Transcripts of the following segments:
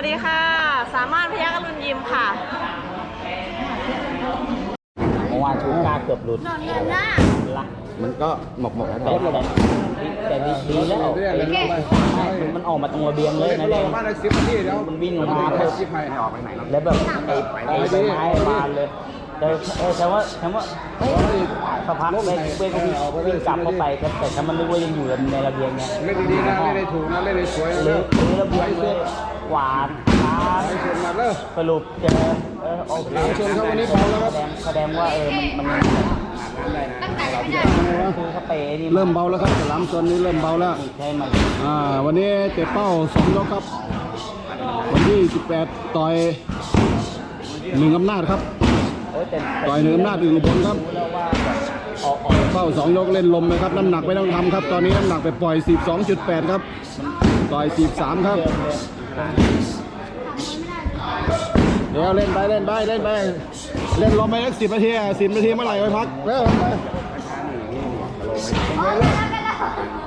วัสดีค่ะ สามารถพยักรุณยิมค่ะานชูกล้าเกือบหลุดละมันก็หมกหมกๆนะแต่แต่แต่ดีดีแล้วมันมันออกมาตรงระเบียงเลยนะเนี่ยบ้านได้สิบนาทีเดี๋ยวมันวิ่งออกมาให้สิบให้ออกไปไหนแล้วแล้วแบบไอ้ไอ้ใบไม้บานเลยแต่เออแต่ว่าแต่ว่าเฮ้ยสักพักเลยเว้ยก็วิ่งวิ่งกลับเข้าไปแต่แต่ถ้ามันนึกว่ายังอยู่ในระเบียงไงเล่นดีๆนะเล่นได้ถูกนะเล่นได้สวยนะหรืเด้ออหรือระเบียงเลยหวานช้าไปช นมาเด้อสรุปเจอเออโอเคหลังชนเขาวันนี้เบาแล้วครับ แสดงแสดงว่าเออมันมันคือเขาไปไอ้นี่เริ่มเบาแล้วครับสลามชนนี้เริ่มเบาแล้ว ใช่มันอ่าวันนี้เตะเป้าสองยกครับ วันที่ 18 ต่อยหนึ่งอำนาจครับเออแต่ต่อยหนึ่งอำนาจอยู่อุบลครับรู้แล้วว่าแบบออกออกเป้าสองยกเล่นลมนะครับ น้ำหนักไม่ต้องทำครับ ตอนนี้น้ำหนักไปปล่อย 12.8 ครับ ต่อย43ครับ เดี๋ยวเล่นไปเล่นไปเล่นไปเล่นลมไปสักสิบนาทีสิบนาทีเมื่อไหร่ไปพักเร็วไป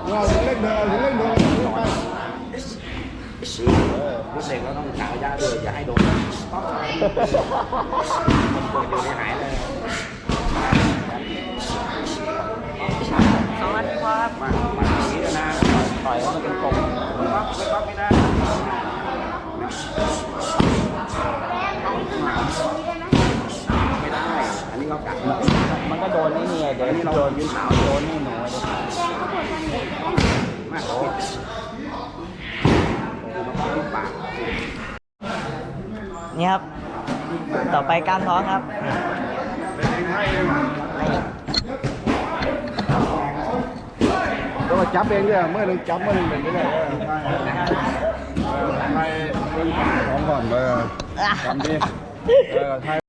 เราเล่นเดินเล่นเดินไปลูกเด็กเราต้องกะระยะด้วยอย่าให้โดนมันปวดอยู่ในหายเลยสวัสดีครับมามาอย่างนี้นะต่อยให้มันเป็นกลม ปั๊บไปปั๊บไม่ได้ไม่ได้ อันนี้ เรากัดเรามันก็โดนไอ้นี่ไงเดี๋ยวโดนยืนหาวโดนนี่หนูเดี๋ยมากปิดมันก็ที่ปากนี่ครับ ต่อไปก้ามท้องครับก็จับเองด้วยเมื่อหนึ่งจับเมื่อหนึ่งเป็นไปได้ไปของก่อนเลยทำดีเออไทย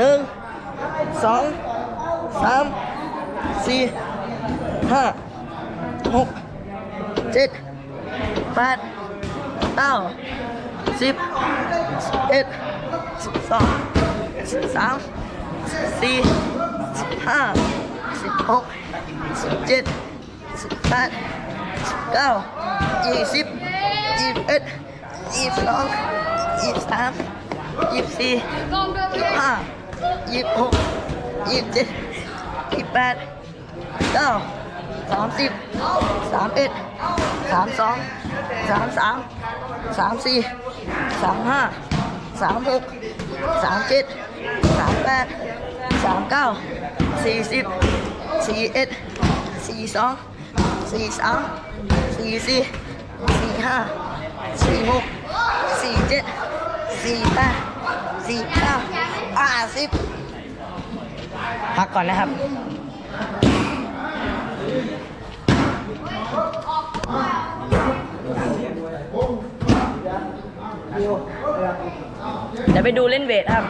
หนึ่งสองสามสี่ห้าหกเจ็ดแปดเก้าสิบเอ็ดสิบสองสิบสามสี่สิบห้าสิบหกสิบเจ็ดสิบแปดสิบเก้ายี่สิบยี่สิบเอ็ดยี่สิบสองยี่สิบสามยี่สิบสี่ยี่สิบห้า ยี่สิบหกยี่สิบเจ็ดยี่สิบแปดเก้าสามสิบสามเอ็ดสามสองสามสามสามสี่สามห้าสามหกสามเจ็ดสามแปดสามเก้าสี่สิบสี่เอ็ดสี่สองสี่สามสี่สี่สี่ห้าสี่หกสี่เจ็ดสี่แปดสี่เก้า ห้าสิบพักก่อนนะครับ เดี๋ยวไปดูเล่นเวทครับ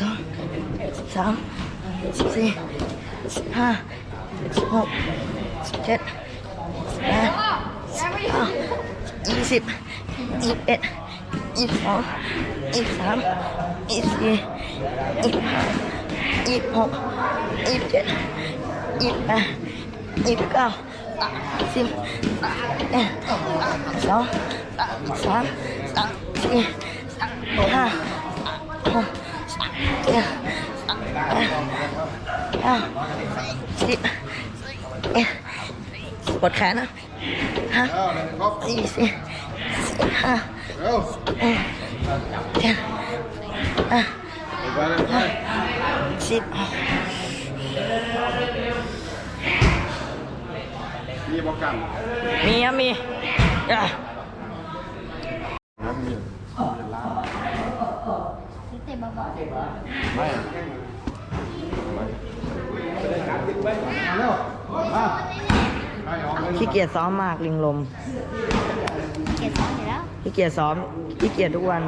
สองสิบสามสิบสี่สิบห้าสิบหกสิบเจ็ดสิบแปดสิบเก้ายี่สิบยี่สิบเอ็ดยี่สิบสองยี่สิบสามยี่สิบสี่ยี่สิบห้ายี่สิบหกยี่สิบเจ็ดยี่สิบแปดยี่สิบเก้าสิบเอ็ดสองสามสี่ห้าหกเจ็ดแปดเก้าสิบเอ็ดแขนนะห้าสี่สิบสี่ห้าเร็วเอ็ดเจ็ดแปดไป เลยไปสิบมีบอกกันมีครับมีอะเร็วมาไปออกเลยขี้เกียจซ้อมมากลิงลมเก็บของอยู่แล้วขี้เกียจซ้อม ขี้เกียจทุกวัน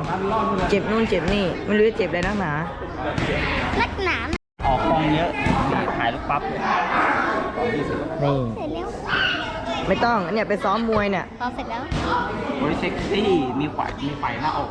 เจ็บนู่นเจ็บนี่ ไม่รู้จะเจ็บอะไรนักหนา นักหนาออกกองเยอะถ่ายรูปปั๊บเลยนี่ เสร็จแล้วไม่ต้อง เนี้ยไปซ้อมมวยเนี่ย พอเสร็จแล้ว โอ้ยเซ็กซี่ มีไฟมีไฟหน้าอก